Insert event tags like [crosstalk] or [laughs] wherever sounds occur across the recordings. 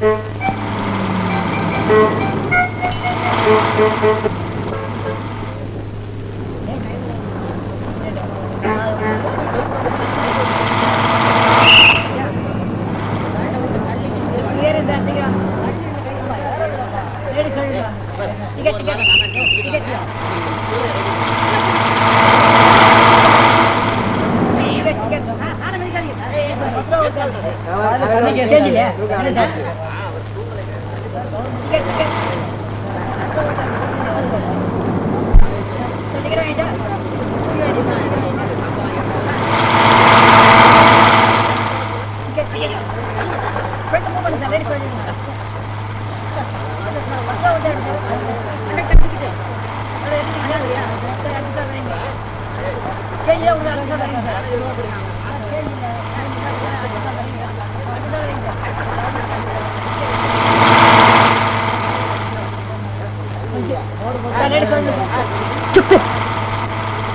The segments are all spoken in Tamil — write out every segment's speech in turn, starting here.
Thank you.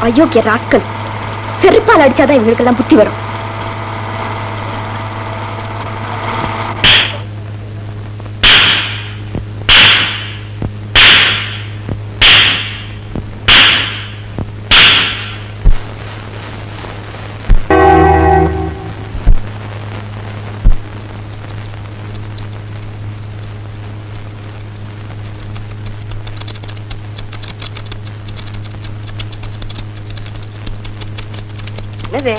அயோக்கிய ராக்கள் செருப்பால் அடிச்சாதான் இவங்களுக்கெல்லாம் புத்தி வரும் என்னது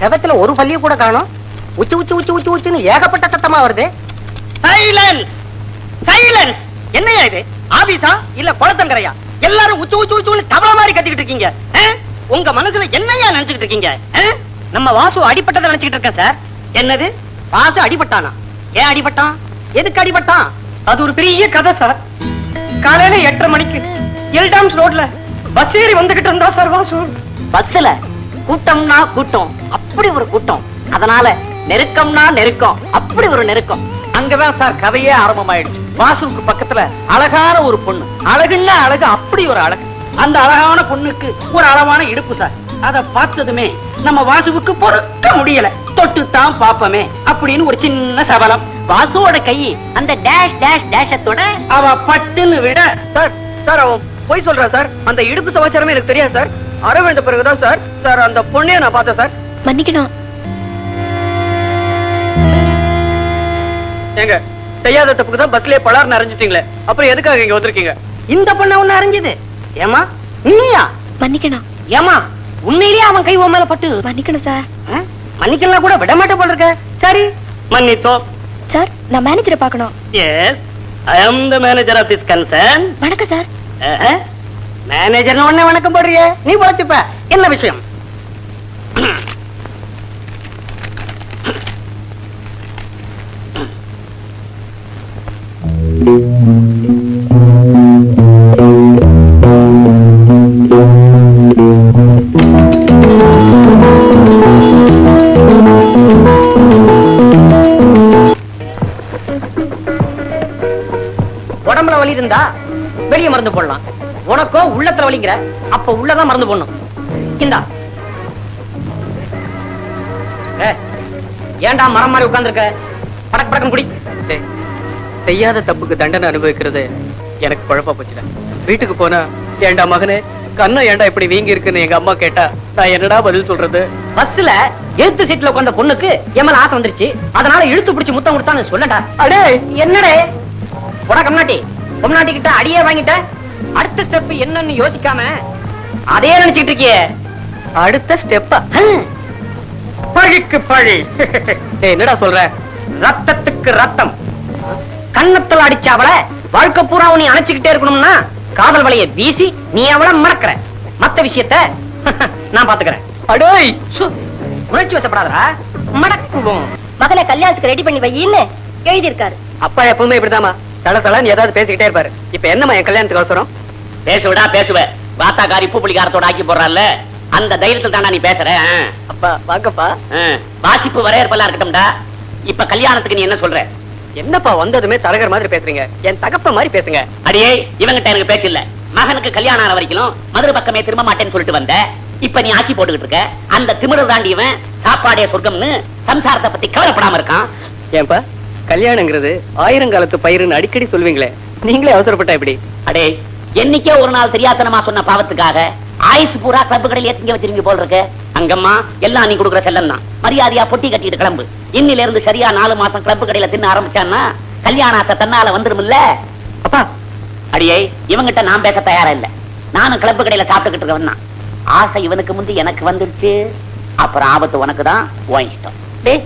செவத்துல ஒரு பள்ளிய கூட காணோம். உச்சு உச்சு உச்சு உச்சு உச்சுன்னு ஏகப்பட்ட சத்தமா வருது. சைலன்ஸ் சைலன்ஸ் என்னையா இது? ஆபீஸா? இல்ல குளத்தங்கரையா? எல்லாரும் உச்சு உச்சு உச்சுன்னு தவள மாதிரி கத்திக்கிட்டு இருக்கீங்க? உங்க மனசுல என்னையா நினைச்சுக்கிட்டு இருக்கீங்க? நம்ம வாசு அடிபட்டதை நினைச்சுக்கிட்டு இருக்கேன் சார். என்னது? வாசு அடிபட்டானா? ஏன் அடிபட்டான்? எதுக்கு அடிபட்டான்? அது ஒரு பெரிய கதை சார். காலையில எட்டரை மணிக்கு எல்டாம்ஸ் ரோட்ல பஸ் ஏறி வந்துகிட்டு இருந்தா சார் வாசு. பஸ்ல கூட்டம்னா கூட்டம். அப்படி ஒரு கூட்டம். அதனால நெருக்கம்னா நெருக்கம். அப்படி ஒரு நெருக்கம். அங்கதான் சார் கதையே ஆரம்பமாயிடுச்சு. வாசுவுக்கு பக்கத்துல அழகான ஒரு பொண்ணு. அழகுன்னா அழகு அப்படி ஒரு அழகு. அந்த அழகான பொண்ணுக்கு ஒரு அளவான இடுப்பு சார். அத பார்த்ததுமே நம்ம வாசுவுக்கு பொறுக்க முடியல. தொட்டு தான் பாப்பமே அப்படின்னு ஒரு சின்ன சபலம். வாசுவோட கை அந்த டேஷ் டேஷ் டேஷத்தோட அவ பட்டுன்னு விட சார் சார் அவன் போய் சொல்றா சார். அந்த இடுப்பு சமாச்சாரமே எனக்கு தெரியாது சார். அற விழுந்த பிறகுதான் சார் சார் அந்த பொண்ணைய நான் பார்த்தேன் சார் மன்னிக்கணும். ஏங்க செய்யாத தப்புக்கு தான் பஸ்லயே பலார் நிறைஞ்சிட்டீங்களே அப்புறம் எதுக்காக இங்க வந்திருக்கீங்க? இந்த பொண்ண ஒண்ணு அறிஞ்சது ஏமா நீயா? மன்னிக்கணும். ஏமா உண்மையிலேயே அவன் கை உன் மேல பட்டு. மன்னிக்கணும் சார்? மன்னிக்கலாம் கூட விட மாட்டே போல இருக்க. சரி மன்னித்தோம் சார் நான் மேனேஜரை பார்க்கணும். Yes I am the manager of this concern வணக்கம் சார் மேனேஜர் உடனே வணக்கம் போடுறிய. நீ உழைச்சுப்ப. என்ன விஷயம்? உடம்புல [clears throat] உள்ளத்துல வலிங்கிற அப்ப உள்ளதான் மருந்து போடணும். இந்தா. ஏன்டா மரம் மாதிரி உட்கார்ந்திருக்க? படக் படக்கம் குடி. செய்யாத தப்புக்கு தண்டனை அனுபவிக்கிறது எனக்கு குழப்பா போச்சுடா. வீட்டுக்கு போனா ஏன்டா மகனே கண்ணம் ஏன்டா இப்படி வீங்கி இருக்குன்னு எங்க அம்மா கேட்டா நான் என்னடா பதில் சொல்றது? பஸ்ல எழுத்து சீட்ல உட்கார்ந்த பொண்ணுக்கு எம்எல் ஆசை வந்துருச்சு. அதனால இழுத்து பிடிச்சு முத்தம் கொடுத்தான்னு சொல்லடா. அடே! என்னடே? போடா கம்நாட்டி. கம்நாட்டி கிட்ட அடியே வாங்கிட்ட. அடுத்த ஸ்டெப் என்னன்னு யோசிக்காம அதே நினைச்சிட்டு இருக்கியே. அடுத்த ஸ்டெப்பா ஹம். பழிக்கு பழி. என்னடா சொல்ற? ரத்தத்துக்கு ரத்தம். கன்னத்துல அடிச்ச அவளை வாழ்க்கை பூரா நீ அணைச்சுக்கிட்டே இருக்கணும்னா காதல் வலைய வீசி நீ அவளை மறக்கிற மத்த விஷயத்த [laughs] நான் பாத்துக்கிறேன் அடேய்! சு, உணர்ச்சி வசப்படாதடா. மடக்குவோம் மகளை கல்யாணத்துக்கு ரெடி பண்ணி வையின்னு எழுதியிருக்காரு. அப்பா எப்பவுமே இப்படிதாம்மா. தல தலன்னு ஏதாவது பேசிக்கிட்டே இருப்பாரு. இப்ப என்னம்மா என் கல்யாணத்துக்கு அவசரம்? பேசுவிடா பேசுவ. வாத்தாக்காரி பூ புளிக்காரத்தோட ஆக்கி போடுறால அந்த தைரியத்தில் தானா நீ பேசுற. அப்பா வாக்கப்பா ஆ. வாசிப்பு வரையறுப்பெல்லாம் இருக்கட்டும்டா. இப்ப கல்யாணத்துக்கு நீ என்ன சொல்ற? என்னப்பா வந்ததுமே தரகர் மாதிரி பேசுறீங்க. என் தகப்ப மாதிரி பேசுங்க. அடியே இவங்கிட்ட எனக்கு பேச்சு இல்ல. மகனுக்கு கல்யாணம் ஆன வரைக்கும் மதுரை பக்கமே திரும்ப மாட்டேன்னு சொல்லிட்டு வந்த. இப்ப நீ ஆக்கி போட்டுக்கிட்டு இருக்க. அந்த திமிரு தாண்டி இவன் சாப்பாடே சொர்க்கம்னு சம்சாரத்தை பத்தி கவலைப்படாம இருக்கான். ஏன்பா கல்யாணங்கிறது ஆயிரங்காலத்து பயிருன்னு அடிக்கடி சொல்வீங்களே. நீங்களே அவசரப்பட்டா எப்படி? அடே என்னைக்கே ஒரு நாள் தெரியாதனமா சொன்ன பாவத்துக்காக ஆயுசு பூரா கிளப்பு கடையில் ஏத்திங்க வச்சிருங்க போல் இருக்கு. அங்கம்மா எல்லாம் நீ கொடுக்குற செல்லம் தான் மரியாதையா பொட்டி கட்டிட்டு கிளம்பு. இன்னில இருந்து சரியா நாலு மாசம் கிளப்பு கடையில தின்ன ஆரம்பிச்சான்னா கல்யாண ஆசை தன்னால வந்துருமில்ல அப்பா அடியை இவங்கிட்ட நான் பேச தயாரா இல்ல. நானும் கிளப்பு கடையில சாப்பிட்டுக்கிட்டு இருக்கவன் தான். ஆசை இவனுக்கு முந்தி எனக்கு வந்துருச்சு அப்புறம் ஆபத்து உனக்கு தான் உன் இஷ்டம். டேய்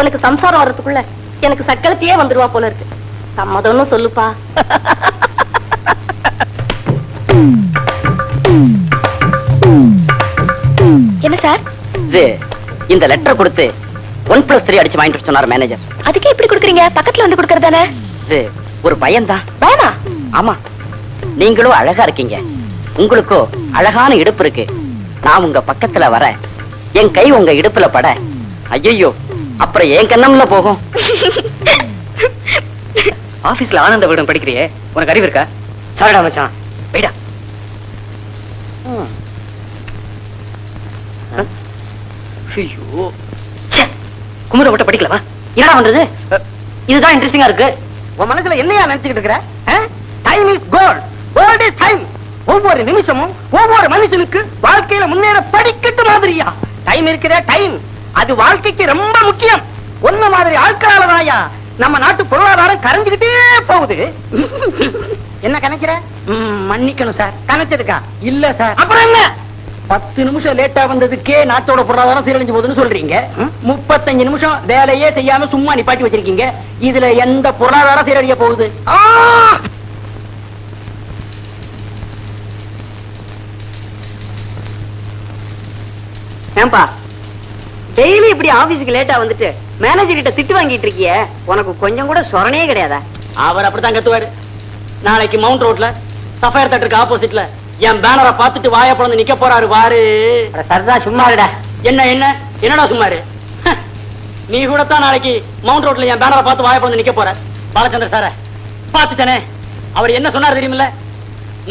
உனக்கு சம்சாரம் வர்றதுக்குள்ள எனக்கு சக்களத்தையே வந்துருவா போல இருக்கு. சம்மதம்னு சொல்லுப்பா. [laughs] என்ன சார்? இது இந்த லெட்டர் கொடுத்து ஒன் பிளஸ் த்ரீ அடிச்சு வாங்கிட்டு வர சொன்னார் மேனேஜர் அதுக்கு எப்படி கொடுக்குறீங்க? பக்கத்துல வந்து கொடுக்கறதானே இது ஒரு பயன்தான் பயமா? ஆமா. நீங்களும் அழகா இருக்கீங்க. உங்களுக்கோ அழகான இடுப்பு இருக்கு. நான் உங்க பக்கத்துல வர என் கை உங்க இடுப்புல பட. ஐயோ அப்புறம் என் கண்ணம்ல போகும். [laughs] ஆபீஸ்ல ஆனந்த விடம் படிக்கிறியே? உனக்கு அறிவு இருக்கா? சரிடா மச்சான். போயிடா. ஐயோ. குமுத மட்டும் படிக்கலவா? என்னடா பண்றது? இதுதான் இன்ட்ரெஸ்டிங்கா இருக்கு. உன் மனசுல என்னையா நினைச்சுக்கிட்டு இருக்கிற? Time is gold gold is time ஒவ்வொரு நிமிஷமும் ஒவ்வொரு மனுஷனுக்கு வாழ்க்கையில முன்னேற படிக்கட்டு மாதிரியா? டைம் இருக்குதே டைம் அது வாழ்க்கைக்கு ரொம்ப முக்கியம். ஒன்ன மாதிரி ஆட்களாலதாயா நம்ம நாட்டு பொருளாதாரம் கரைஞ்சுக்கிட்டே போகுது. [laughs] என்ன கணக்கிற? மன்னிக்கணும் சார். கணச்சதுக்கா இல்ல சார். அப்புறம் என்ன? பத்து நிமிஷம் லேட்டா வந்ததுக்கே நாட்டோட பொருளாதாரம் சீரழிஞ்சு போகுதுன்னு சொல்றீங்க? முப்பத்தஞ்சு நிமிஷம் வேலையே செய்யாம சும்மா நிப்பாட்டி வச்சிருக்கீங்க. இதுல எந்த பொருளாதாரம் சீரழிய போகுது! ஏன்பா டெய்லி இப்படி ஆபீஸ்க்கு லேட்டா வந்துட்டு மேனேஜர் கிட்ட திட்டு வாங்கிட்டு இருக்கியே? உனக்கு கொஞ்சம் கூட சொரணே கிடையாதா? அவர் அப்படித்தான் கத்துவாரு. நாளைக்கு மவுண்ட் ரோட்ல சஃபயர் தட்டுக்கு ஆப்போசிட்ல என் பேனரை பார்த்துட்டு வாய பிறந்து நிக்க போறாரு பாரு. சரதா சும்மா இருடா. என்ன என்ன? என்னடா சும்மாரு நீ கூட தான் நாளைக்கு மவுண்ட் ரோட்ல என் பேனரை பார்த்து வாய பிறந்து நிக்க போற. பாலச்சந்திர சார பார்த்துட்டனே. அவர் என்ன சொன்னார் தெரியுமில்ல?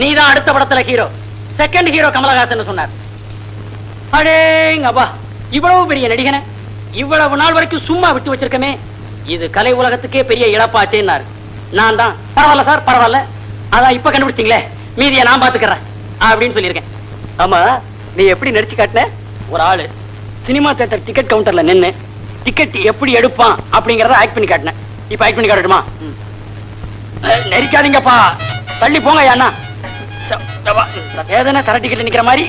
நீ தான் அடுத்த படத்துல ஹீரோ செகண்ட் ஹீரோ கமலஹாசன் சொன்னார். அடேங்கப்பா இவ்வளவு பெரிய நடிகனை இவ்வளவு நாள் வரைக்கும் சும்மா விட்டு வச்சிருக்கமே. இது கலை உலகத்துக்கே பெரிய இழப்பாச்சேன்னாரு. நான் தான். பரவாயில்ல சார் பரவாயில்ல. அதான் இப்ப கண்டுபிடிச்சிங்களே. மீதியை நான் பாத்துக்கிறேன் அப்படின்னு சொல்லியிருக்கேன். ஆமா நீ எப்படி நடிச்சு காட்டின? ஒரு ஆளு சினிமா தியேட்டர் டிக்கெட் கவுண்டர்ல நின்னு டிக்கெட் எப்படி எடுப்பான் அப்படிங்கறத ஆக்ட் பண்ணி காட்டினேன் இப்ப ஆக்ட் பண்ணி காட்டட்டுமா? நெரிக்காதீங்கப்பா. தள்ளி போங்க அண்ணா. வேதனை தர டிக்கெட் நிக்கிற மாதிரி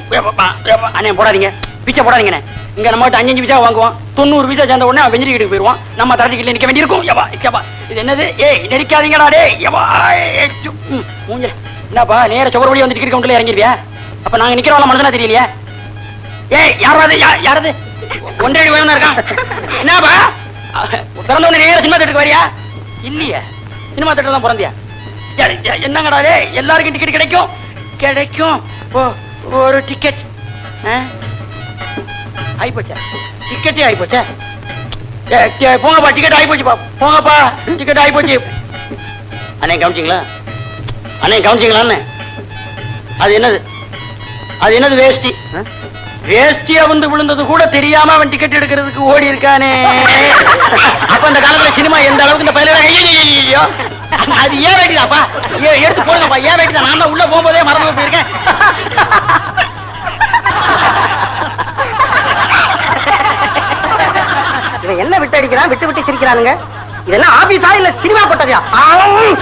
அண்ணே போடாதீங்க. பிச்சை போடாதீங்கண்ணே. இங்க நம்ம கிட்ட அஞ்சு அஞ்சு விசா வாங்குவான் தொண்ணூறு விசா சேர்ந்த உடனே அவன் வெஞ்சரி வீட்டுக்கு போயிருவான். நம்ம தர டிக்கெட்ல நிக்க வேண்டியிருக்கும். இது என்னது? ஏய் நெரிக்காதீங்கடா டேய். யப்பா என்னப்பா நேர சுவர் வழி வந்து டிக்கெட் கவுண்டர்ல இறங்கிருவியா அப்ப நாங்க நிக்கிறவங்கள மனசுனா தெரியலையா? ஏய் யாராவது யா- யாரது? ஒன்றரை அடி உயரம் இருக்கான். என்னப்பா? பிறந்த நேர சினிமா தேட்டருக்கு வரியா? இல்லையே. சினிமா தேட்டர் தான் பிறந்தியா யா- எல்லாருக்கும் டிக்கெட் கிடைக்கும்? கிடைக்கும். ஒரு டிக்கெட் ஆயிப்போச்சா. டிக்கெட்டே ஆயிப்போச்சா. போங்கப்பா டிக்கெட் ஆயிப்போச்சுப்பா போங்கப்பா டிக்கெட் ஆயிப்போச்சு. அண்ணே கவனிச்சிங்களா? அண்ணே கவனிச்சிங்களான்னு அது என்னது? அது என்னது வேஷ்டி? வேஷ்டியா வந்து விழுந்தது கூட தெரியாம அவன் டிக்கெட் எடுக்கிறதுக்கு ஓடி இருக்கானே. அப்ப அந்த காலத்துல சினிமா எந்த அளவுக்கு இந்த பதினேழு ஐயோ அது ஏன் வேட்டிதாப்பா ஏ எடுத்து போடுங்கப்பா. ஏன் வேட்டிதான் நான் தான் உள்ள போகும்போதே மறந்து போயிருக்கேன். இவன் என்ன விட்டு அடிக்கிறான்? விட்டு விட்டு சிரிக்கிறானுங்க. இதெல்லாம் ஆபீஸா இல்ல சினிமா போட்டதையா? ஆம்.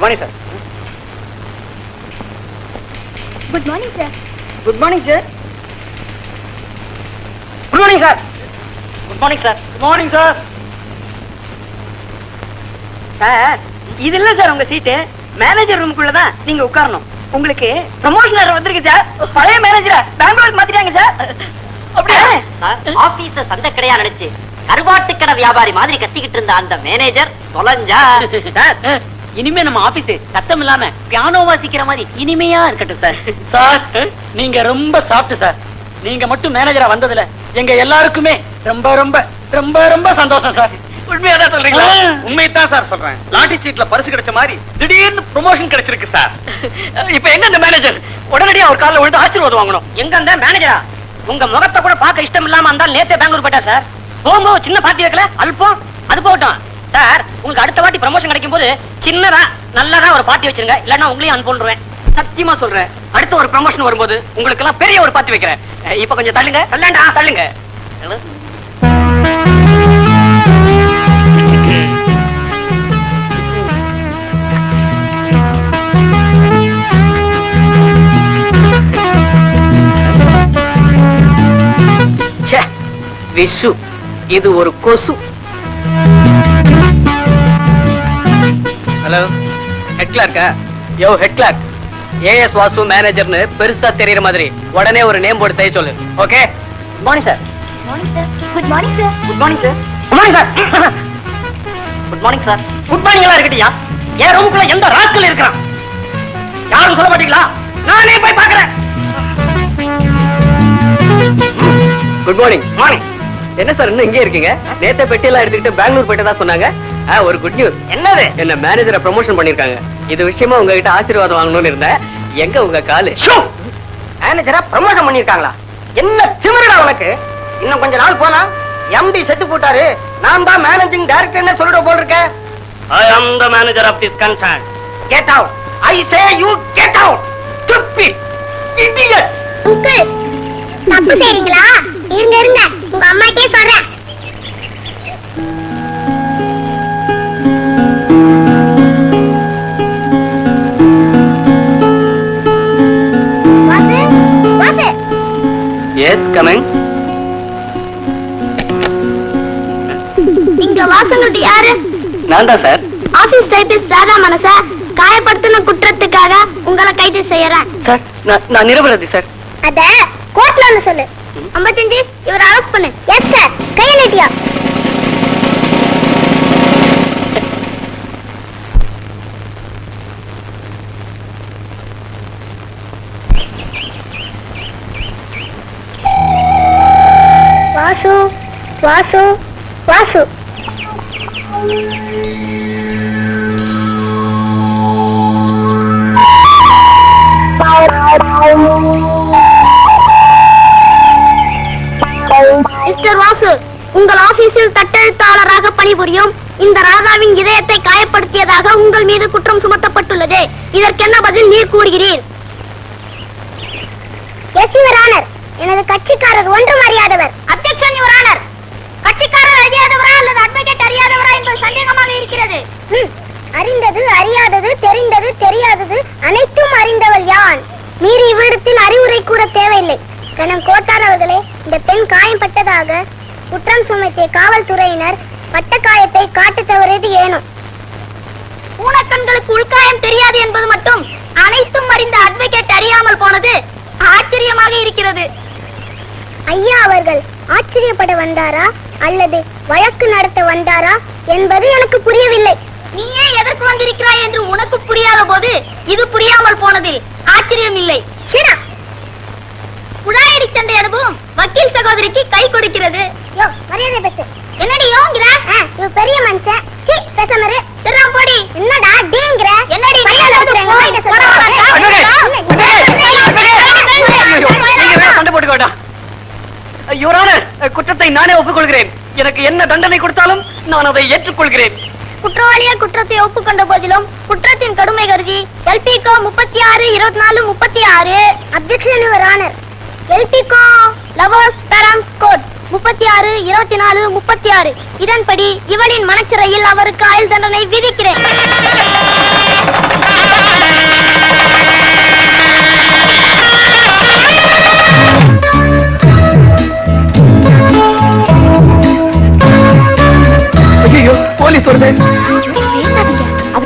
Vani sir good morning sir good morning sir good morning sir morning sir morning sir sir இது இல்ல சார் உங்க சீட்டு மேனேஜர் ரூமுக்குள்ள தான் நீங்க உட்காரணும். உங்களுக்கு ப்ரமோஷன் வந்திருக்கு சார் பழைய மேனேஜரை பெங்களூருக்கு மாத்திட்டாங்க சார் அப்படியே? ஆபீஸ சந்த கடையா நினைச்சு கருவாட்டு கடை வியாபாரி மாதிரி கத்திக்கிட்டு இருந்த அந்த மேனேஜர் தொலைஞ்சா? [laughs] சார் இனிமே நம்ம ஆபீஸ் சத்தம் இல்லாம பியானோ வாசிக்கிற மாதிரி இனிமையா இருக்கட்டும் சார் சார் நீங்க ரொம்ப சாப்பிட்டு சார் நீங்க மட்டும் மேனேஜரா வந்ததுல எங்க எல்லாருக்குமே ரொம்ப ரொம்ப ரொம்ப ரொம்ப சந்தோஷம் சார். உண்மையாதான் சொல்றீங்களா? ஆ. உண்மையத்தான் சார் சொல்றேன். லாட்டரி சீட்ல பரிசு கிடைச்ச மாதிரி திடீர்னு ப்ரொமோஷன் கிடைச்சிருக்கு சார். இப்ப எங்க மேனேஜர் உடனடியா அவர் கால்ல விழுந்து ஆசீர்வாதம் வாங்கணும். எங்க அந்த மேனேஜரா உங்க முகத்தை கூட பார்க்க இஷ்டம் இல்லாம இருந்தால் நேத்தே பெங்களூர் போயிட்டா சார். போகும்போது சின்ன பார்ட்டி வைக்கல? அல்பம் அது போகட்டும். சார் உங்களுக்கு அடுத்த வாட்டி ப்ரமோஷன் கிடைக்கும் போது சின்னதா நல்லதா ஒரு பார்ட்டி வச்சிருங்க. இல்லன்னா உங்களையும் அனுப்பிடுறேன் சத்தியமா சொல்றேன். அடுத்த ஒரு ப்ரமோஷன் வரும்போது உங்களுக்கு எல்லாம் பெரிய ஒரு பார்த்து வைக்கிறேன். இப்ப கொஞ்சம் தள்ளுங்க. தள்ளாண்டா தள்ளுங்க. விஷு இது ஒரு கொசு. ஹலோ ஹெட் கிளார்க்கா? யோ head clerk. A S Vasu மேனேஜர்னு பெருசா தெரியற மாதிரி. உடனே ஒரு நேம் போர்டு செய்ய சொல்லு. Okay good morning sir good morning sir good morning sir good morning sir good morning sir good morning எல்லாம் இருக்கட்டியா? என் ரூமுக்குள்ள எந்த ராஸ்கல் இருக்கிறான்? யாரும் சொல்ல மாட்டீங்களா? நானே போய் பாக்குறேன் குட் மார்னிங் மார்னிங் என்ன சார் இன்னும் இங்கே இருக்கீங்க? நேத்த பெட்டி எல்லாம் எடுத்துக்கிட்டு பெங்களூர் போயிட்டு தான் சொன்னாங்க ஒரு குட் நியூஸ் என்னது? என்ன மேனேஜரை ப்ரமோஷன் பண்ணிருக்காங்க. இது விஷயமா உங்ககிட்ட ஆசீர்வாதம் வாங்கணும்னு இருந்தேன். எங்க உங்க காலு? மேனேஜரா ப்ரமோஷன் பண்ணிருக்காங்களா என்ன திமிரடா உனக்கு? இன்னும் கொஞ்ச நாள் போனா எம்டி செத்து போட்டாரு. நான் தான் மேனேஜிங் டைரக்டர்னு சொல்லிட போல் இருக்க I am the manager of this concern get out I say you get out stupid idiot uncle தப்பு செய்றீங்களா? இருங்க இருங்க. உங்க அம்மாட்டே சொல்றேன். எஸ் கமிங் இங்க வாசனுட்டு யாரு? நான் தான் சார் ஆபீஸ் டைபிஸ்ட் ராதா மனச காயப்படுத்தின குற்றத்துக்காக உங்களை கைது செய்யறேன். சார் நான் நான் நிரபராதி சார் அத கோர்ட்ல வந்து சொல்லு. ஐம்பத்தஞ்சு இவர் அரெஸ்ட் பண்ணு. எஸ் சார் கையை நீட்டியா? வாசு வாசு வாசு. மிஸ்டர் வாசு உங்கள் ஆபீஸில் தட்டெழுத்தாளராக பணிபுரியும் இந்த ராதாவின் இதயத்தை காயப்படுத்தியதாக உங்கள் மீது குற்றம் சுமத்தப்பட்டுள்ளது. இதற்கென்ன பதில் நீர் கூறுகிறீர்? எஸ் யுவர் ஆனர் எனது கட்சிக்காரர் ஒன்றும் அறியாதவர். அப்ஜெக்ஷன் யுவர் ஆனர் கட்சிக்காரர் அறியாதவரா அல்லது அட்வொகேட் அறியாதவரா என்பது சந்தேகமாக இருக்கிறது. அறிந்தது அறியாதது தெரிந்தது தெரியாதது அனைத்தும் அறிந்தவள் யான்? மீறி இவ்விடத்தில் அறிவுரை கூற தேவையில்லை. கணம் கோட்டார் அவர்களே இந்த பெண் காயம்பட்டதாக குற்றம் சுமத்திய காவல்துறையினர் பட்ட காயத்தை காட்ட தவறியது ஏனும் ஊனக்கண்களுக்கு உள்காயம் தெரியாது என்பது மட்டும் அனைத்தும் அறிந்த அட்வொகேட் அறியாமல் போனது ஆச்சரியமாக இருக்கிறது. ஐயா அவர்கள் ஆச்சரியப்பட வந்தாரா? அல்லது வழக்கு நடத்த வந்தாரா? என்பது எனக்கு புரியவில்லை. நீயே எதற்கு வந்திருக்கிறாய் என்று உனக்கு புரியாத போது இது புரியாமல் போனதில் ஆச்சரியம் இல்லை. குழாயடி சண்டை அனுபவம் வக்கீல் சகோதரிக்கு கை கொடுக்கிறது. யோ மரியாதை பேசு. என்னடி யோங்கிற? இவ பெரிய மனுஷன். சீ பேசாமரு திரும்ப போடி? என்னடா டீங்கற? என்னடி நீங்க சண்டை போட்டுக்க வேண்டாம். யுவரான குற்றத்தை நானே ஒப்புக்கொள்கிறேன். எனக்கு என்ன தண்டனை கொடுத்தாலும் நான் அதை ஏற்றுக்கொள்கிறேன். குற்றவாளியா குற்றத்தை ஒப்புக்கொண்ட போதிலும் குற்றத்தின் கடுமை கருதி எல்பிகோ முப்பத்தி ஆறு இருபத்தி நாலு முப்பத்தி ஆறு அப்செக்ஷன் யுவர் ஆனர் எல்பிகோ லவர்ஸ் பேரண்ட்ஸ் கோட் முப்பத்தி ஆறு இருபத்தி நாலு முப்பத்தி ஆறு இதன்படி இவளின் மனச்சிறையில் அவருக்கு ஆயுள் தண்டனை விதிக்கிறேன்.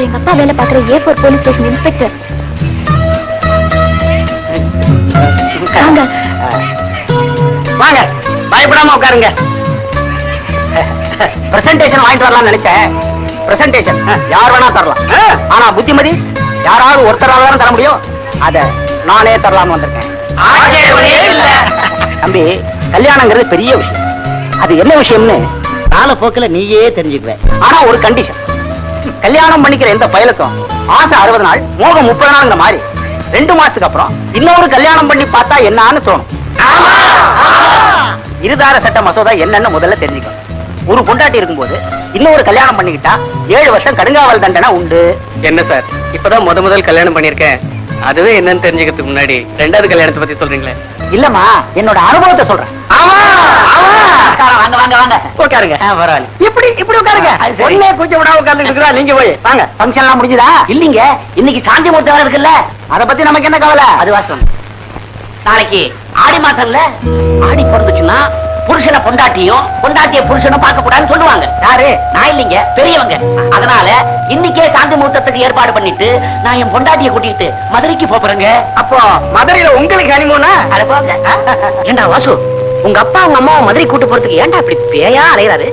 எங்க அப்பா வேலை பாக்குற A four police station inspector வாங்க. வாங்க. பயப்படாம உட்காருங்க. பிரசன்டேஷன் வாங்கிட்டு வரலாம்னு நினைச்சேன். பிரசன்டேஷன் யார் வேணா தரலாம். ஆனா புத்திமதி யாராவது ஒருத்தரால தானே தர முடியும்? அத நானே தரலாம்னு வந்திருக்கேன். தம்பி கல்யாணங்கிறது பெரிய விஷயம். அது என்ன விஷயம்னு காலப்போக்கில் நீயே தெரிஞ்சுக்குவ. ஆனா ஒரு கண்டிஷன் கல்யாணம் பண்ணிக்கிற எந்த பயலுக்கும் ஆசை அறுபது நாள் மோகம் முப்பது நாள்ங்கிற மாதிரி ரெண்டு மாசத்துக்கு அப்புறம் இன்னொரு கல்யாணம் பண்ணி பார்த்தா என்னன்னு தோணும். இருதார சட்ட மசோதா என்னன்னு முதல்ல தெரிஞ்சுக்கணும். ஒரு பொண்டாட்டி இருக்கும்போது இன்னொரு கல்யாணம் பண்ணிக்கிட்டா ஏழு வருஷம் கடுங்காவல் தண்டனை உண்டு. என்ன சார்? இப்பதான் முத முதல் கல்யாணம் பண்ணிருக்கேன் அதுவே என்னன்னு தெரிஞ்சுக்கிறதுக்கு முன்னாடி ரெண்டாவது கல்யாணத்தை பத்தி சொல்றீங்களே. இல்லம்மா என்னோட அனுபவத்தை சொல்றேன். வாங்க வாங்க வாங்க. உட்காருங்க. பரவாயில்ல. இப்படி இப்படி உட்காருங்க? ஒன்னே விடாம உட்கார்ந்து இருக்கிறா? நீங்க போய் வாங்க. ஃபங்க்ஷன் எல்லாம் முடிஞ்சுதா? இல்லீங்க. இன்னைக்கு சாந்தி முகூர்த்தம் வேற இருக்குல்ல. அத பத்தி நமக்கு என்ன கவலை? அது வாசம் நாளைக்கு ஆடி மாசம்ல ஆடி பிறந்துச்சுன்னா புருஷனை பொண்டாட்டியும் பொண்டாட்டிய புருஷனும் பார்க்க கூடாதுன்னு சொல்லுவாங்க. யாரு? நான் இல்லைங்க. பெரியவங்க. அதனால இன்னைக்கே சாந்தி முகூர்த்தத்துக்கு ஏற்பாடு பண்ணிட்டு நான் என் பொண்டாட்டிய கூட்டிட்டு மதுரைக்கு போறேங்க. அப்போ மதுரையில உங்களுக்கு. [laughs] ஏண்டா வாசு? உங்க அப்பா உங்க அம்மாவை மதுரை கூட்டு போறதுக்கு ஏன்டா இப்படி பேயா அலையறாரு?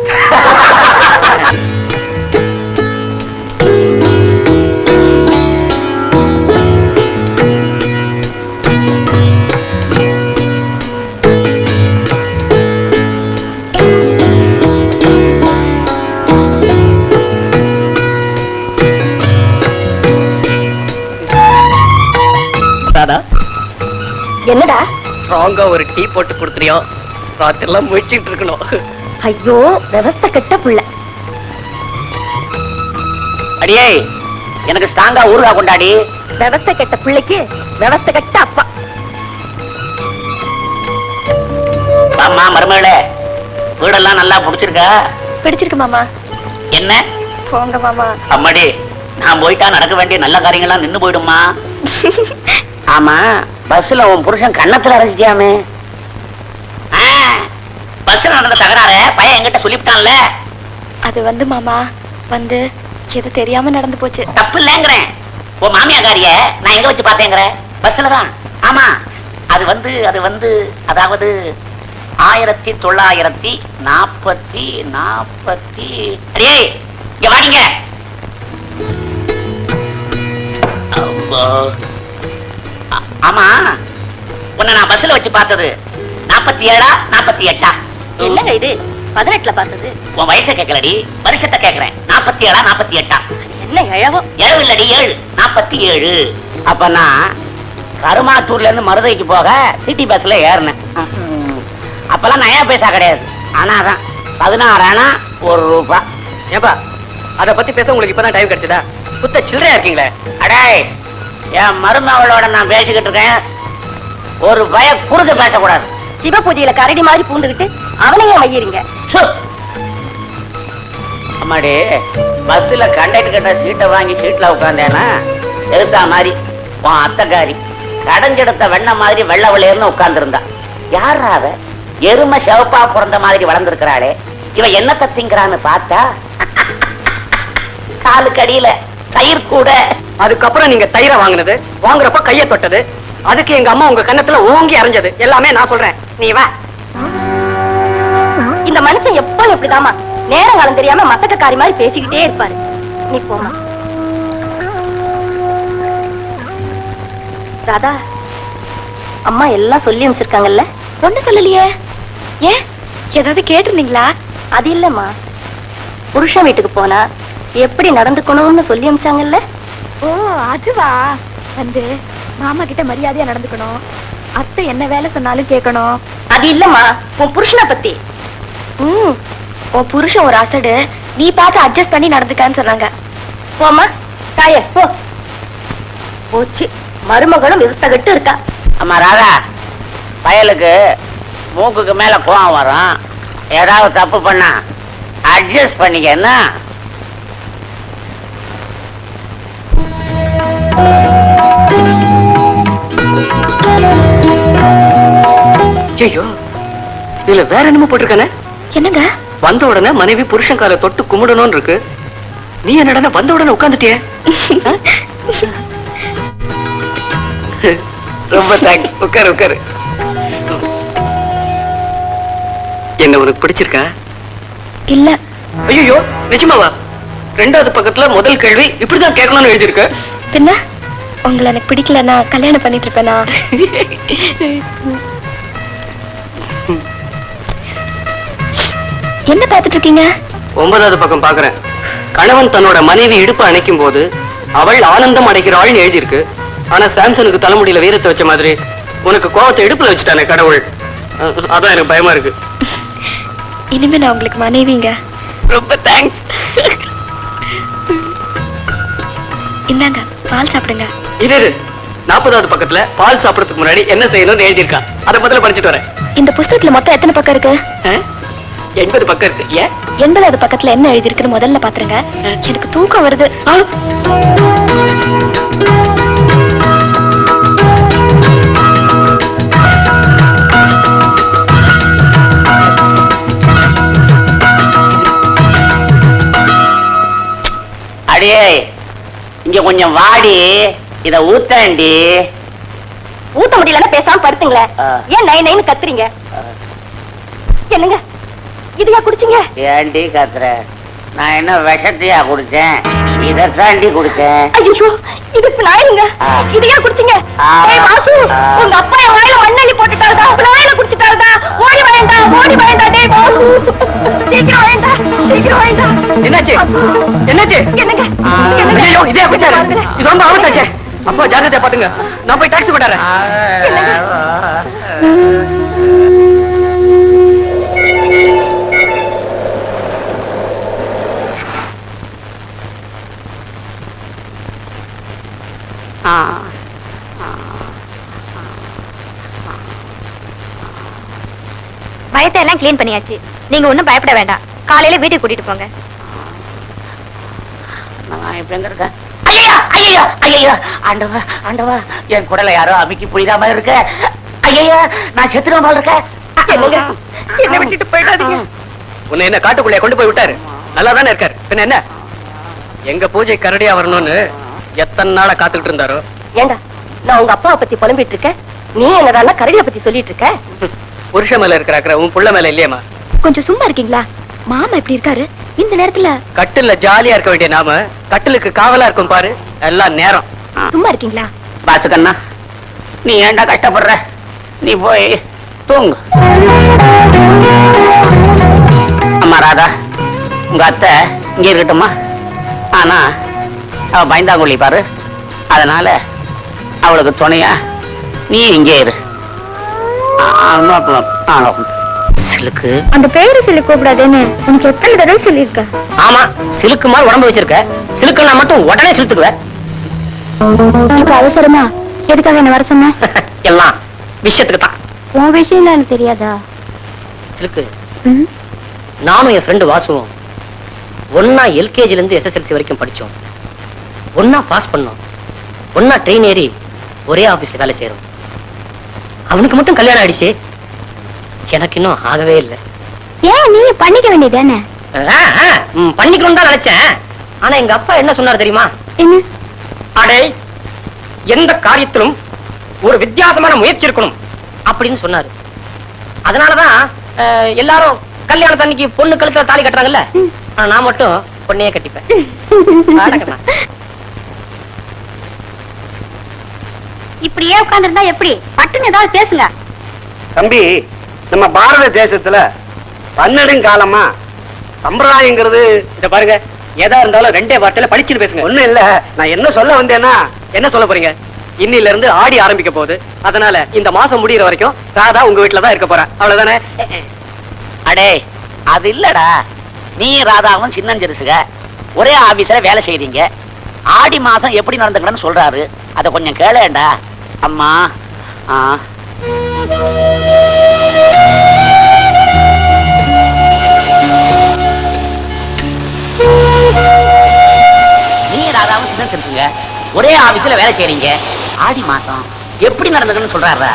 என்னடா? ஸ்ட்ராங்கா ஒரு டீ போட்டு கொடுத்துறியோ ராத்திரி எல்லாம் முழிச்சிட்டு இருக்கணும். ஐயோ விவஸ்த கெட்ட புள்ள. அடியே எனக்கு ஸ்ட்ராங்கா ஊருகா கொண்டாடி. விவஸ்த கெட்ட பிள்ளைக்கு விவஸ்த கெட்ட அப்பா. அம்மா மருமகளே வீடெல்லாம் நல்லா புடிச்சிருக்கா? பிடிச்சிருக்கு மாமா. என்ன? போங்க மாமா. அம்மாடி நான் போயிட்டா நடக்க வேண்டிய நல்ல காரியங்கள்லாம் நின்னு போயிடுமா [laughs] ஆமா பஸ்ல உன் புருஷன் கண்ணத்துல அரைஞ்சிட்டியாமே பஸ்ல நடந்த தகராறு பையன் என்கிட்ட சொல்லிவிட்டான்ல. அது வந்து மாமா வந்து எது தெரியாம நடந்து போச்சு. தப்பு இல்லைங்கிறேன். உன் மாமியாக்காரிய நான் எங்க வச்சு பார்த்தேங்கிற? பஸ்ல தான். ஆமா அது வந்து அது வந்து அதாவது ஆயிரத்தி தொள்ளாயிரத்தி நாற்பத்தி நாற்பத்தி அடியே இங்க வாடிங்க. ஆமா. உன்னை நான் பஸ்ல வச்சு பார்த்தது. நாற்பத்தி ஏழா நாற்பத்தி எட்டா? என்னங்க இது? பதினெட்டுல பார்த்தது. உன் வயசை கேட்கலடி. வருஷத்தை கேட்கிறேன். நாற்பத்தி ஏழா நாற்பத்தி எட்டா? என்ன இழவோ? ஏழு இல்லடி ஏழு. நாற்பத்தி ஏழு. அப்ப நான் கருமாத்தூர்ல இருந்து மருதைக்கு போக சிட்டி பஸ்ல ஏறினேன். அப்பெல்லாம் நயா பைசா கிடையாது. ஆனா தான் பதினாறு ஆனா ஒரு ரூபாய் ஏப்பா அத பத்தி பேச உங்களுக்கு இப்பதான் டைம் கிடைச்சதா? புத்த சில்லறையா இருக்கீங்களே. அடே என் மருமகளோட நான் பேசிக்கிட்டு இருக்கேன். ஒரு பய குறுக்க பேசக்கூடாது. சிவ பூஜையில கரடி மாதிரி பூந்துகிட்டு அவனையே மையறீங்க. சு. அம்மாடி பஸ்ல கண்டக்டர் கிட்ட சீட்டை வாங்கி சீட்ல உட்காந்தேனா எதுத்தா மாதிரி உன் அத்தைக்காரி கடைஞ்செடுத்த வெண்ண மாதிரி வெள்ள வெள்ளையர்னு உட்கார்ந்திருந்தா யாரா அவ? எருமை சிவப்பா பிறந்த மாதிரி வளர்ந்திருக்கிறாளே. இவ என்னத்தை திங்கிறான்னு பார்த்தா காலுக்கு அடியில தயிர் கூட. அதுக்கப்புறம் நீங்க தயிரை வாங்குனது வாங்குறப்ப கைய தொட்டது அதுக்கு எங்க அம்மா உங்க கன்னத்துல ஓங்கி அரைஞ்சது. எல்லாமே நான் சொல்றேன். நீ வா. இந்த மனுஷன் எப்பவும் இப்படிதாம்மா நேரம் காலம் தெரியாம மத்தக்கக்காரி மாதிரி பேசிக்கிட்டே இருப்பாரு. நீ போமா ராதா அம்மா எல்லாம் சொல்லி அனுப்பிச்சிருக்காங்கல்ல? ஒண்ணு சொல்லலையே. ஏன்? ஏதாவது கேட்டிருந்தீங்களா? அது இல்லம்மா. புருஷன் வீட்டுக்கு போனா எப்படி நடந்துக்கணும்னு சொல்லி அனுப்பிச்சாங்கல்ல ஓ அதுவா? வந்து மாமா கிட்ட மரியாதையா நடந்துக்கணும். அத்தை என்ன வேலை சொன்னாலும் கேட்கணும். அது இல்லம்மா உன் புருஷனை பத்தி. ம் உன் புருஷன் ஒரு அசடு. நீ பார்த்து அட்ஜஸ்ட் பண்ணி நடந்துக்கான்னு சொன்னாங்க. போமா தாய போ. போச்சு. மருமகளும் விவஸ்தகட்டு இருக்கா. அம்மா ராதா பயலுக்கு மூக்குக்கு மேல கோவம் வரும். ஏதாவது தப்பு பண்ணா அட்ஜஸ்ட் பண்ணிக்க ஐயோ இதுல வேற என்னமோ போட்டிருக்கானே? என்னங்க? வந்த உடனே மனைவி புருஷன் காலை தொட்டு கும்பிடணும்னு இருக்கு நீ என்னடா வந்த உடனே உட்காந்துட்டிய ரொம்ப தேங்க்ஸ் உட்காரு உட்காரு. என்ன உனக்கு பிடிச்சிருக்கா? இல்ல. ஐயோ நிஜமாவா? ரெண்டாவது பக்கத்துல முதல் கேள்வி இப்படிதான் கேட்கணும்னு எழுதியிருக்க. பின்ன? உங்களை எனக்கு பிடிக்கலன்னா கல்யாணம் பண்ணிட்டு இருப்பேனா? என்ன பார்த்துட்டு இருக்கீங்க ஒன்பதாவது பக்கம் பாக்குறேன் கணவன் தன்னோட மனைவி இடுப்பு அணைக்கும் போது அவள் ஆனந்தம் அடைகிறாள்னு எழுதியிருக்கு. ஆனா சாம்சனுக்கு தலைமுடியில வீரத்தை வச்ச மாதிரி. உனக்கு கோவத்தை இடுப்புல வச்சுட்டானே கடவுள். அதான் எனக்கு பயமா இருக்கு. இனிமே நான் உங்களுக்கு மனைவிங்க. ரொம்ப தேங்க்ஸ் இந்தாங்க பால் சாப்பிடுங்க. இரு. நாற்பதாவது பக்கத்துல பால் சாப்பிடறதுக்கு முன்னாடி என்ன செய்யணும்னு எழுதியிருக்கான். அதை முதல்ல படிச்சுட்டு வரேன். இந்த புஸ்தகத்துல மொத்தம் எத்தனை பக்கம் இருக்கு? எண்பது பக்கம் இருக்கு. ஏன்? எண்பதாவது பக்கத்துல என்ன எழுதிருக்குன்னு முதல்ல பாத்துருங்க. எனக்கு தூக்கம் வருது. அடியே இங்க கொஞ்சம் வாடி. இத ஊத்தாண்டி ஊத்த முடியலன்னா பேசாம படுத்துங்களேன். ஏன் நை நைன்னு கத்துறீங்க? என்னங்க? இதையா குடிச்சீங்க? ஏண்டி கத்துற? நான் என்ன விஷத்தையா குடிச்சேன்? இதத்தாண்டி குடிச்சேன். ஐயோ இதுக்கு நாயுங்க. இதையா குடிச்சீங்க. ஏய் வாசு. உங்க அப்பா என் வாயில மண்ணள்ளி போட்டுட்டாருடா. உங்க வாயில குடிச்சிட்டாருடா. ஓடி வாயண்டா ஓடி வாயண்டா. டேய் வாசு. சீக்கிரம் வாயண்டா சீக்கிரம் வாயண்டா. என்னாச்சு? என்னாச்சு? என்னங்க? ஐயோ இதே அப்படிச்சாரு இது ரொம்ப ஆபத்தாச்சே. அப்பா ஜாக்கிரதையா பாத்துங்க. நான் போய் டாக்ஸி போட்டாரேன் பயத்தை எல்லாம் க்ளீன் பண்ணியாச்சு நீங்க ஒண்ணும் பயப்பட வேண்டாம் காலையில வீட்டுக்கு கூட்டிட்டு போங்க நான் இப்ப எங்க இருக்கேன் ஐயோ ஐயோ ஐயோ ஆண்டவா ஆண்டவா என் குடல யாரோ அமுக்கி புரியாம மாதிரி இருக்க ஐயோ நான் செத்துன மாதிரி இருக்கேன் என்ன விட்டுட்டு போயிடாதீங்க உன்னை என்ன காட்டுக்குள்ளே கொண்டு போய் விட்டாரு நல்லா தானே இருக்காரு பின்ன என்ன எங்க பூஜை கரடியா வரணும்னு எத்தனை நாளா காத்துக்கிட்டு இருந்தாரோ? ஏண்டா நான் உங்க அப்பாவை பத்தி புலம்பிட்டு இருக்கேன். நீ என்னதான் கரடிய பத்தி சொல்லிட்டு இருக்க? புருஷ மேல இருக்கிற அக்கறை உன் புள்ள மேல இல்லையேமா கொஞ்சம் சும்மா இருக்கீங்களா? மாமா இப்படி இருக்காரு. இந்த நேரத்துல கட்டில்ல ஜாலியா இருக்க வேண்டிய நாம கட்டிலுக்கு காவலா இருக்கும் பாரு. எல்லாம் நேரம். சும்மா இருக்கீங்களா? பாத்துக்கண்ணா. நீ ஏன்டா கஷ்டப்படுற? நீ போய் தூங்கு. அம்மா ராதா உங்க அத்தை இங்க இருக்கட்டுமா ஆனா அவ பயந்தாங்குழி பாரு. அதனால அவளுக்கு துணையா நீ இங்கே இரு. சிலுக்கு. அந்த பேரு சொல்லி கூப்பிடாதேன்னு உனக்கு எத்தனை தடவை சொல்லியிருக்க? ஆமா சிலுக்கு மாதிரி உடம்பு வச்சிருக்க. சிலுக்குன்னா மட்டும் உடனே சிலுத்துக்குவேன் இப்ப அவசரமா? எதுக்காக என்ன வர சொன்ன? [laughs] எல்லாம் விஷயத்துக்கு தான். உன் விஷயம் எனக்கு தெரியாதா? சிலுக்கு? நானும் என் ஃப்ரெண்டு வாசுவோம் ஒன்னா எல்கேஜில இருந்து எஸ்எஸ்எல்சி வரைக்கும் படிச்சோம். ஒன்னா பாஸ் பண்ணோம். ஒன்னா ட்ரெயின் ஏறி ஒரே ஆபீஸ்ல வேலை செய்யறோம் அவனுக்கு மட்டும் கல்யாணம் ஆயிடுச்சு. எனக்கு இன்னும் ஆகவே இல்லை. ஏன் நீங்க பண்ணிக்க வேண்டியதானே பண்ணிக்கணும் தான் நினைச்சேன். ஆனா எங்க அப்பா என்ன சொன்னார் தெரியுமா? அடே எந்த காரியத்திலும் ஒரு வித்தியாசமான முயற்சி இருக்கணும் அப்படின்னு சொன்னாரு. அதனாலதான் எல்லாரும் கல்யாணத்தன்னைக்கு பொண்ணு கழுத்துல தாலி கட்டுறாங்கல்ல? ஆனா நான் மட்டும் பொண்ணையே கட்டிப்பேன். [laughs] இப்படியே உட்கார்ந்திருந்தா எப்படி? பட்டுன்னு ஏதாவது பேசுங்க. தம்பி நம்ம பாரத தேசத்துல பன்னெடுங்காலமா சம்பிரதாயங்கிறது இத பாருங்க எதா இருந்தாலும் ரெண்டே வார்த்தையில படிச்சுட்டு பேசுங்க. ஒண்ணும் இல்ல. நான் என்ன சொல்ல வந்தேன்னா என்ன சொல்ல போறீங்க? இன்னில இருந்து ஆடி ஆரம்பிக்க போகுது. அதனால இந்த மாசம் முடியிற வரைக்கும் ராதா உங்க வீட்டுல தான் இருக்க போறேன் அவ்வளவுதானே? அடே அது இல்லடா. நீ ராதாவும் சின்னஞ்சிறுசுக ஒரே ஆபீஸ்ல வேலை செய்றீங்க. ஆடி மாசம் எப்படி நடந்துக்கணும்னு சொல்றாரு. அத கொஞ்சம் கேளேண்டா அம்மா. ஆ. ஒரே ஆபீஸ்ல வேலை செய்றீங்க. ஆடி மாசம் எப்படி நடந்ததுன்னு சொல்றாரு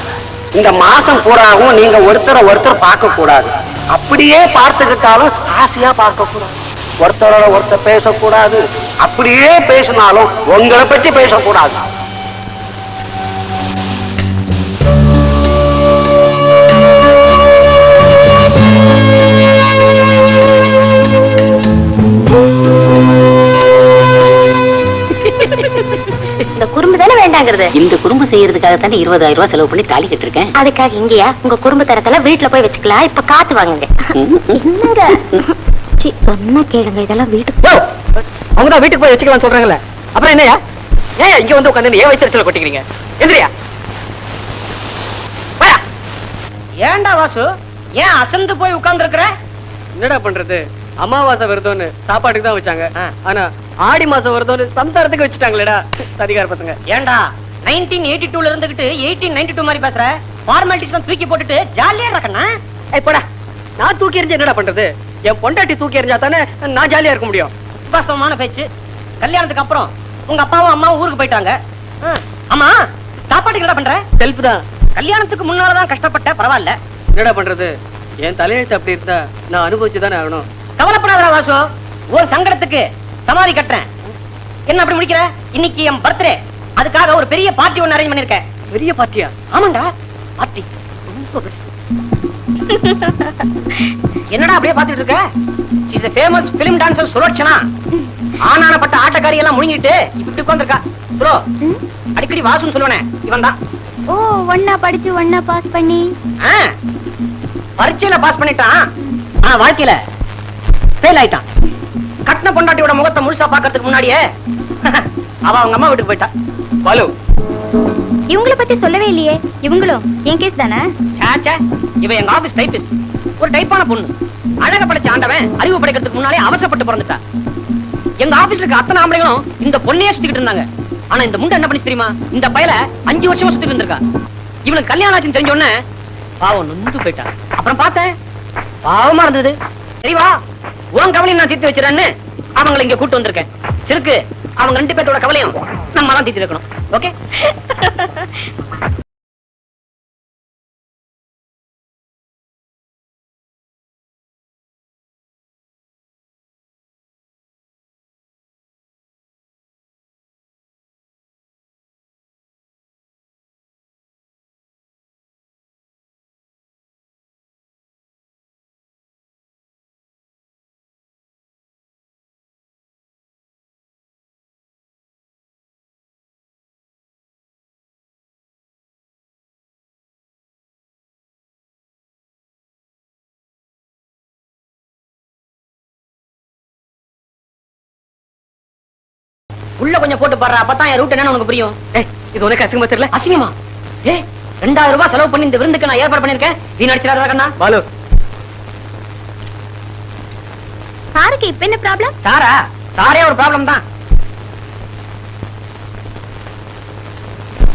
இந்த மாசம் பூராவும் நீங்க ஒருத்தரை ஒருத்தர் பார்க்க கூடாது. அப்படியே பார்த்துக்கிட்டாலும் ஆசையா பார்க்க கூடாது. ஒருத்தரோட ஒருத்தர் பேசக்கூடாது. அப்படியே பேசினாலும் உங்களை பற்றி பேசக்கூடாது. வாங்குறது இந்த குடும்பம் செய்யறதுக்காக தானே இருபதாயிரம் ரூபாய் செலவு பண்ணி தாலி கட்டிருக்கேன். அதுக்காக இங்கயா? உங்க குடும்ப தரத்துல வீட்டுல போய் வச்சுக்கலாம். இப்ப காத்து வாங்குங்க. என்னங்க? சீ, சொன்னா கேளுங்க. இதெல்லாம் வீட்டுக்கு அவங்க தான் வீட்டுக்கு போய் வச்சுக்கலாம் சொல்றாங்கல்ல. அப்புறம் என்னையா ஏன் இங்க வந்து உட்காந்து ஏன் வயிற்றுல கொட்டிக்கிறீங்க? எந்திரியா. ஏன்டா வாசு? ஏன் அசந்து போய் உட்கார்ந்து என்னடா பண்றது? அமாவாசை விரதம்னு சாப்பாட்டுக்கு தான் வச்சாங்க. ஆனா ஆடி மாசம் விரதம்னு சம்சாரத்துக்கு வச்சுட்டாங்களேடா. அதிகார பசங்க. ஏன்டா நைன்டீன் எயிட்டி டூல இருந்துகிட்டு எயிட்டீன் நைன்டி டூ மாதிரி பேசுற? ஃபார்மாலிட்டிஸ் தூக்கி போட்டுட்டு ஜாலியா இருக்கண்ணா போடா. நான் தூக்கி எறிஞ்சு என்னடா பண்றது? என் பொண்டாட்டி தூக்கி எறிஞ்சா தானே நான் ஜாலியா இருக்க முடியும்? வாஸ்தவமான பேச்சு. கல்யாணத்துக்கு அப்புறம் உங்க அப்பாவும் அம்மாவும் ஊருக்கு போயிட்டாங்க. ஆமா சாப்பாட்டுக்கு என்ன பண்ற? செல்ஃப் தான். கல்யாணத்துக்கு முன்னாலதான் கஷ்டப்பட்ட பரவாயில்ல. என்னடா பண்றது? என் தலையெழுத்து அப்படி இருந்தா நான் அனுபவிச்சு தானே ஆகணும். கவலைப்படாதடா வாசு. உன் சங்கடத்துக்கு சமாதி கட்டுறேன். என்ன அப்படி முடிக்கிற? இன்னைக்கு என் பர்த்டே அதுக்காக ஒரு பெரிய பார்ட்டி ஒன்னு அரேஞ்ச் பண்ணிருக்கேன் பெரிய பார்ட்டியா ஆமாண்டா. பார்ட்டி ரொம்ப பெருசு. என்னடா அப்படியே பாத்துட்டு இருக்க? Is famous film dancer Sulochana ஆனானப்பட்ட ஆட்டக்காரி எல்லாம் முழுங்கிட்டு இப்ப இப்படி உட்கார்ந்திருக்கா. சுலோ அடிக்கடி வாசுன்னு சொல்லுவனே. இவன் தான் ஓ ஒன்னா படிச்சு ஒன்னா பாஸ் பண்ணி. பரீட்சையில பாஸ் பண்ணிட்டான். வாழ்க்கையில ஃபெயில் ஆயிட்டான் கட்டின பொண்டாட்டியோட முகத்தை முழுசா பாக்கிறதுக்கு முன்னாடியே [laughs] அவ அவங்க அம்மா வீட்டுக்கு போயிட்டா. பாலு. இவங்கள பத்தி சொல்லவே இல்லையே. இவங்களும் என் கேஸ் தானே? சாச்சா இவ எங்க ஆபீஸ் டைபிஸ்ட் ஒரு டைப்பான பொண்ணு. அழக படைச்ச ஆண்டவன் அறிவு படைக்கிறதுக்கு முன்னாலே அவசரப்பட்டு பிறந்துட்டா. எங்க ஆபீஸ்ல இருக்க அத்தனை ஆம்பளைங்களும் இந்த பொண்ணையே சுத்திக்கிட்டு இருந்தாங்க. ஆனா இந்த முண்டை என்ன பண்ணி தெரியுமா? இந்த பயல அஞ்சு வருஷமா சுத்திட்டு இருந்திருக்கா. இவனுக்கு கல்யாணம் ஆச்சுன்னு தெரிஞ்ச உடனே பாவம் நொந்து போயிட்டா. அப்புறம் பார்த்தேன் பாவமா இருந்தது. சரி வா. உன் கவலையும் நான் தீர்த்து வச்சிடறேன்னு அவங்களை இங்க கூட்டு வந்திருக்கேன். சிறுக்கு அவங்க ரெண்டு பேர்த்தோட கவலையும் நம்ம தான் தீர்த்து வைக்கணும். ஓகே [laughs] உள்ள கொஞ்சம் போட்டு பாடுற. அப்பதான் என் ரூட் என்னன்னு உனக்கு புரியும். ஏய் இது உனக்கு அசிங்கமா தெரியல? அசிங்கமா? ஏய் ரெண்டாயிரம் ரூபாய் செலவு பண்ணி இந்த விருந்துக்கு நான் ஏற்பாடு பண்ணிருக்கேன் நீ நடிச்சிடாத கண்ணா. பாலு. சாருக்கு இப்ப என்ன ப்ராப்ளம் சாரா சாரே ஒரு ப்ராப்ளம் தான்.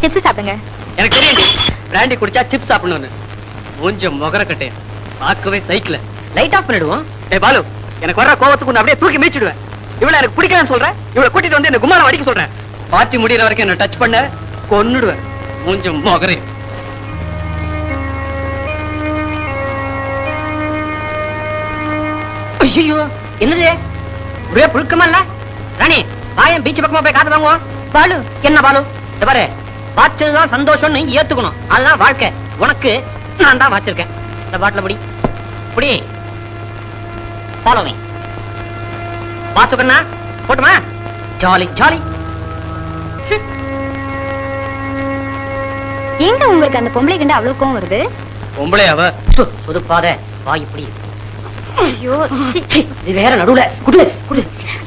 டிப்ஸ் சாப்பிடுங்க. எனக்கு தெரியும் பிராண்டி குடிச்சா சிப்ஸ் சாப்பிடணும்னு. கொஞ்சம் முகர கட்டே பார்க்கவே சைக்கிள் லைட் ஆஃப் பண்ணிடுவோம். ஏய் பாலு எனக்கு வர்ற கோவத்துக்கு அப்படியே தூக்கி மீச்சிடுவேன் இவ்வளவு எனக்கு பிடிக்கலன்னு சொல்றேன். இவளை கூட்டிட்டு வந்து என்ன கும்மால அடிக்க சொல்றேன். பாத்தி முடியற வரைக்கும் என்ன டச் பண்ண கொன்னுடுவேன். மூஞ்சும் முகரே ஐயோ என்னது? ஒரே புழுக்கமா இல்ல? ராணி வாயம் பீச் பக்கமா போய் காத்து வாங்குவோம். பாலு என்ன பாலு? இந்த பாரு வாச்சதுதான் சந்தோஷம்னு ஏத்துக்கணும். அதுதான் வாழ்க்கை. உனக்கு நான் தான் வாச்சிருக்கேன். இந்த பாட்டில் முடி. புடி ஃபாலோவிங் வாசுகண்ணா போட்டுமா? Jolly jolly. எங்க உங்களுக்கு அந்த பொம்பளை கண்டு அவ்வளவு கோவம் வருது? பொம்பளை அவ புதுப்பாத வா இப்படி. ஐயோ. இது வேற நடுவுல. குடு குடு.